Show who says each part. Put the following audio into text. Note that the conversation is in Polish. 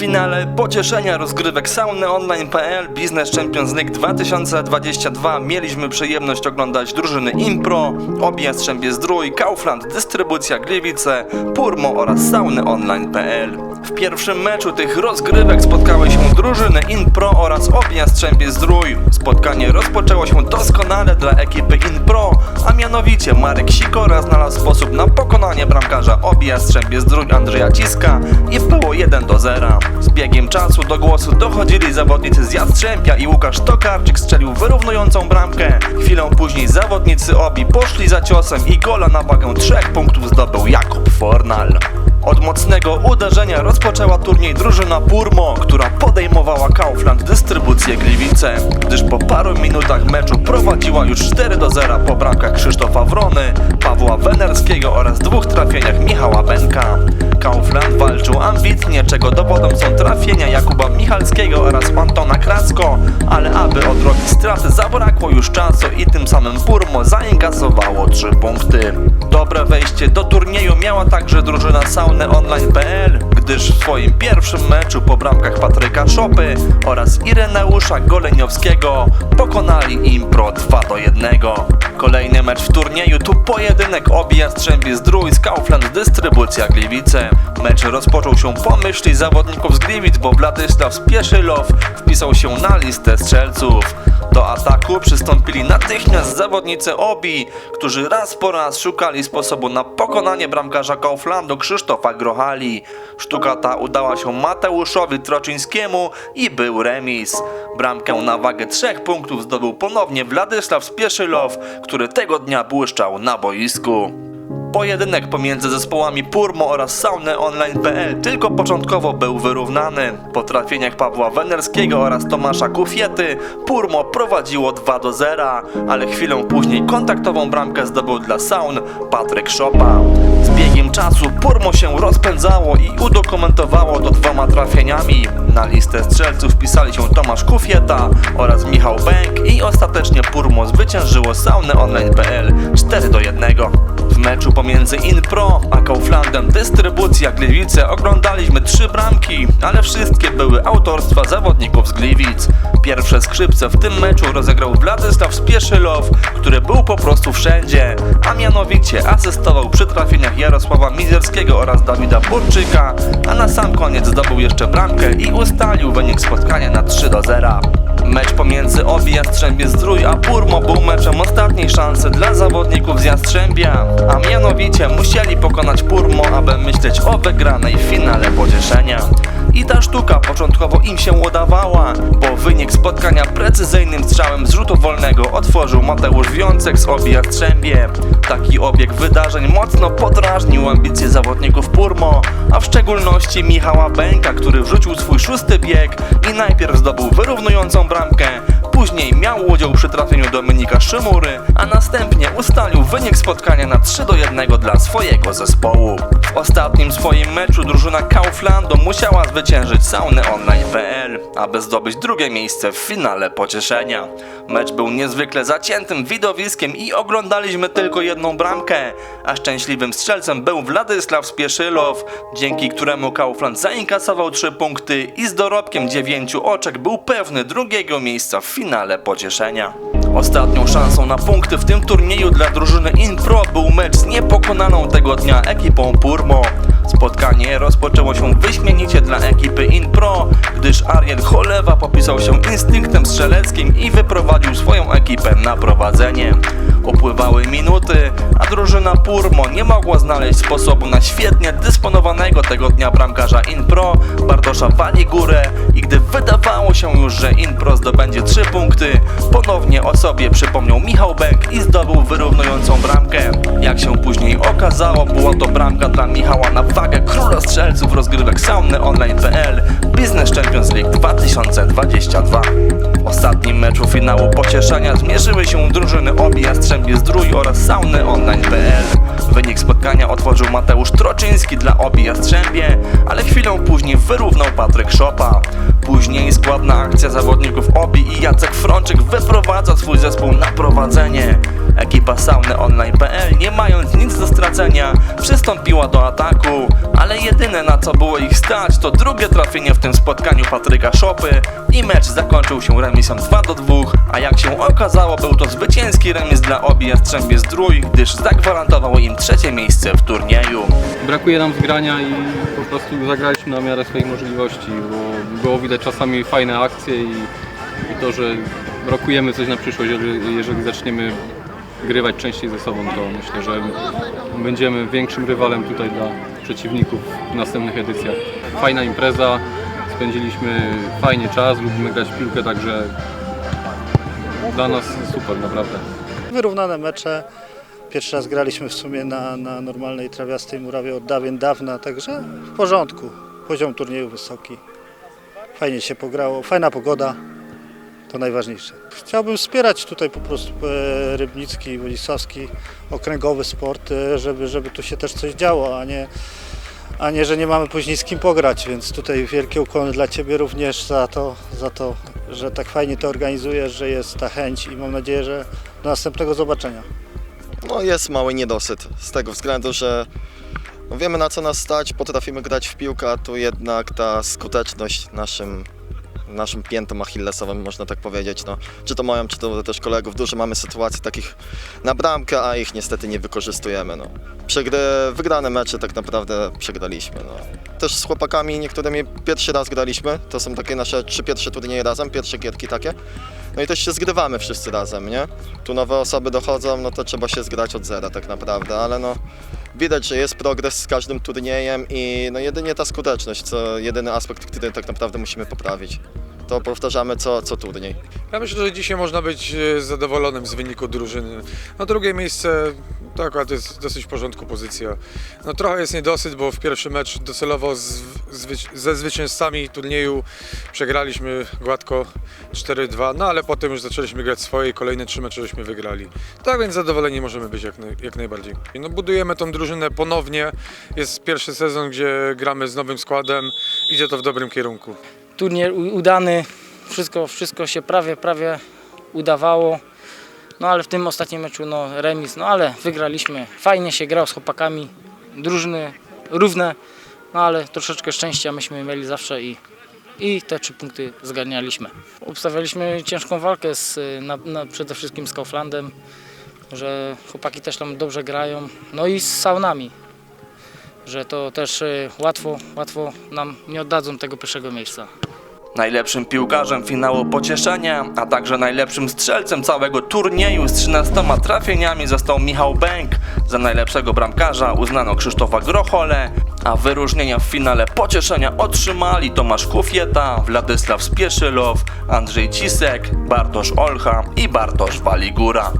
Speaker 1: finale pocieszenia rozgrywek saunyonline.pl Business Champions League 2022 mieliśmy przyjemność oglądać drużyny Impro, Obi Jastrzębie Zdrój, Kaufland, Dystrybucja Gliwice, Purmo oraz saunyonline.pl. W pierwszym meczu tych rozgrywek spotkały się drużyny Inpro oraz Obi Jastrzębie Zdrój. Spotkanie rozpoczęło się doskonale dla ekipy Inpro, a mianowicie Marek Sikora znalazł sposób na pokonanie bramkarza Obi Jastrzębie Zdrój Andrzeja Ciska i było 1 do 0. Z biegiem czasu do głosu dochodzili zawodnicy z Jastrzębia i Łukasz Tokarczyk strzelił wyrównującą bramkę. Chwilą później zawodnicy Obi poszli za ciosem i gola na wagę 3 punktów zdobył Jakub Fornal. Od mocnego uderzenia rozpoczęła turniej drużyna Purmo, która podejmowała Kaufland dystrybucję Gliwice, gdyż po paru minutach meczu prowadziła już 4 do 0 po bramkach Krzysztofa Wrony, Pawła Wenerskiego oraz dwóch trafieniach Michała Benka. Kaufland walczył ambitnie, czego dowodem są trafienia Jakuba Michalskiego oraz Antona Krasko, ale aby odrobić straty zabrakło już czasu i tym samym Purmo zainkasowało 3 punkty. Dobre wejście do turnieju miała także drużyna saunyonline.pl, gdyż w swoim pierwszym meczu po bramkach Patryka Szopy oraz Ireneusza Goleniowskiego pokonali Impro 2 do 1. Kolejny mecz w turnieju to pojedynek Obi Jastrzębie Zdrój z Kaufland Dystrybucja Gliwice. Mecz rozpoczął się po myśli zawodników z Gliwic, bo Władysław Spieszylow wpisał się na listę strzelców. Do ataku przystąpili natychmiast zawodnicy Obi, którzy raz po raz szukali sposobu na pokonanie bramkarza Kauflandu Krzysztofa Grochali. Sztuka ta udała się Mateuszowi Troczyńskiemu i był remis. Bramkę na wagę trzech punktów zdobył ponownie Władysław Spieszylow, który tego dnia błyszczał na boisku. Pojedynek pomiędzy zespołami Purmo oraz SaunyOnline.pl tylko początkowo był wyrównany. Po trafieniach Pawła Wenerskiego oraz Tomasza Kufiety Purmo prowadziło 2 do 0, ale chwilę później kontaktową bramkę zdobył dla Saun Patryk Szopa. Z biegiem czasu Purmo się rozpędzało i udokumentowało to dwoma trafieniami. Na listę strzelców wpisali się Tomasz Kufieta oraz Michał Bęk i ostatecznie Purmo zwyciężyło SaunyOnline.pl 4 do 1. W meczu pomiędzy Inpro a Kauflandem Dystrybucja Gliwice oglądaliśmy trzy bramki, ale wszystkie były autorstwa zawodników z Gliwic. Pierwsze skrzypce w tym meczu rozegrał Władysław Spieszylow, który był po prostu wszędzie, a mianowicie asystował przy trafieniach Jarosława Mizerskiego oraz Dawida Burczyka, a na sam koniec zdobył jeszcze bramkę i ustalił wynik spotkania na 3 do 0. Mecz pomiędzy Obi Jastrzębie Zdrój a Purmo był meczem ostatniej szansy dla zawodników z Jastrzębia, a mianowicie musieli pokonać Purmo, aby myśleć o wygranej w finale pocieszenia. I ta sztuka początkowo im się udawała, bo wynik spotkania precyzyjnym strzałem z rzutu wolnego otworzył Mateusz Wiącek z Obi Jastrzębie. Taki obieg wydarzeń mocno podrażnił ambicje zawodników Purmo, a w szczególności Michała Bęka, który wrzucił swój szósty bieg i najpierw zdobył wyrównującą bramkę, później miał udział przy trafieniu Dominika Szymury, a następnie ustalił wynik spotkania na 3 do 1 dla swojego zespołu. W ostatnim swoim meczu drużyna Kauflandu musiała zwyciężyć saunyonline.pl, aby zdobyć drugie miejsce w finale pocieszenia. Mecz był niezwykle zaciętym widowiskiem i oglądaliśmy tylko jedną bramkę, a szczęśliwym strzelcem był Władysław Spieszylow, dzięki któremu Kaufland zainkasował 3 punkty i z dorobkiem 9 oczek był pewny drugiego miejsca w finale pocieszenia. Ostatnią szansą na punkty w tym turnieju dla drużyny Inpro był mecz z niepokonaną tego dnia ekipą Purmo. Spotkanie rozpoczęło się wyśmienicie dla ekipy Inpro, gdyż Ariel Cholewa popisał się instynktem strzeleckim i wyprowadził swoją ekipę na prowadzenie. Upływały minuty, a drużyna Purmo nie mogła znaleźć sposobu na świetnie dysponowanego tego dnia bramkarza Inpro, Bardosza wali górę i gdy wydawało się już, że Inpro zdobędzie 3 punkty, ponownie o sobie przypomniał Michał Beck i zdobył wyrównującą bramkę. Jak się później okazało, była to bramka dla Michała na rozgrywek saunyonline.pl Business Champions League 2022. W ostatnim meczu finału pocieszenia zmierzyły się drużyny Obi Jastrzębie Zdrój oraz saunyonline.pl. Wynik spotkania otworzył Mateusz Troczyński dla Obi Jastrzębie, ale chwilę później wyrównał Patryk Szopa. Później składna akcja zawodników Obi i Jacek Frączyk wyprowadza swój zespół na prowadzenie. Ekipa Sauny Online.pl nie mając nic do stracenia przystąpiła do ataku, ale jedyne na co było ich stać to drugie trafienie w tym spotkaniu Patryka Szopy i mecz zakończył się remisem 2 do 2, a jak się okazało był to zwycięski remis dla Obi Jastrzębie Zdrój, gdyż zagwarantował im trzecie miejsce w turnieju.
Speaker 2: Brakuje nam zgrania i po prostu zagraliśmy na miarę swoich możliwości, bo było widać czasami fajne akcje i, i to, że rokujemy coś na przyszłość, jeżeli, jeżeli zaczniemy grywać częściej ze sobą, to myślę, że będziemy większym rywalem tutaj dla przeciwników w następnych edycjach. Fajna impreza, spędziliśmy fajnie czas, lubimy grać w piłkę, także dla nas super naprawdę.
Speaker 3: Wyrównane mecze. Pierwszy raz graliśmy w sumie na, na normalnej trawiastej murawie od dawien dawna, także w porządku. Poziom turnieju wysoki. Fajnie się pograło, fajna pogoda. To najważniejsze. Chciałbym wspierać tutaj po prostu e, Rybnicki, Wodzisławski, okręgowy sport, e, żeby, żeby tu się też coś działo, a nie, a nie, że nie mamy później z kim pograć, więc tutaj wielkie ukłony dla Ciebie również za to, za to, że tak fajnie to organizujesz, że jest ta chęć i mam nadzieję, że do następnego zobaczenia.
Speaker 4: No jest mały niedosyt z tego względu, że wiemy na co nas stać, potrafimy grać w piłkę, a tu jednak ta skuteczność naszym, naszym piętą achillesowym, można tak powiedzieć. No, czy to moją, czy to też kolegów, dużo mamy sytuacji takich na bramkę, a ich niestety nie wykorzystujemy. No. Przegry, wygrane mecze tak naprawdę przegraliśmy. No. Też z chłopakami niektórymi pierwszy raz graliśmy, to są takie nasze trzy pierwsze turnieje razem, pierwsze gierki takie. No i też się zgrywamy wszyscy razem, nie? Tu nowe osoby dochodzą, no to trzeba się zgrać od zera tak naprawdę, ale no widać, że jest progres z każdym turniejem i no jedynie ta skuteczność, co jedyny aspekt, który tak naprawdę musimy poprawić. To powtarzamy co, co turniej.
Speaker 5: Ja myślę, że dzisiaj można być e, zadowolonym z wyniku drużyny. No drugie miejsce to akurat jest dosyć w porządku pozycja. No trochę jest niedosyt, bo w pierwszy mecz docelowo z, zwy, ze zwycięzcami turnieju przegraliśmy gładko 4-2, no ale potem już zaczęliśmy grać swoje i kolejne trzy mecze żeśmy wygrali. Tak więc zadowoleni możemy być jak, naj, jak najbardziej. No budujemy tą drużynę ponownie. Jest pierwszy sezon, gdzie gramy z nowym składem. Idzie to w dobrym kierunku.
Speaker 6: Turniej udany, wszystko, wszystko się prawie, prawie udawało. No ale w tym ostatnim meczu no remis, no ale wygraliśmy. Fajnie się grał z chłopakami, drużyny równe, no ale troszeczkę szczęścia myśmy mieli zawsze i, i te trzy punkty zgarnialiśmy. Obstawialiśmy ciężką walkę z, na, na, przede wszystkim z Kauflandem, że chłopaki też tam dobrze grają, no i z saunami, że to też y, łatwo, łatwo nam nie oddadzą tego pierwszego miejsca.
Speaker 1: Najlepszym piłkarzem finału pocieszenia, a także najlepszym strzelcem całego turnieju z 13 trafieniami został Michał Bęk. Za najlepszego bramkarza uznano Krzysztofa Grochole, a wyróżnienia w finale pocieszenia otrzymali Tomasz Kufieta, Władysław Spieszylow, Andrzej Cisek, Bartosz Olcha i Bartosz Waligura.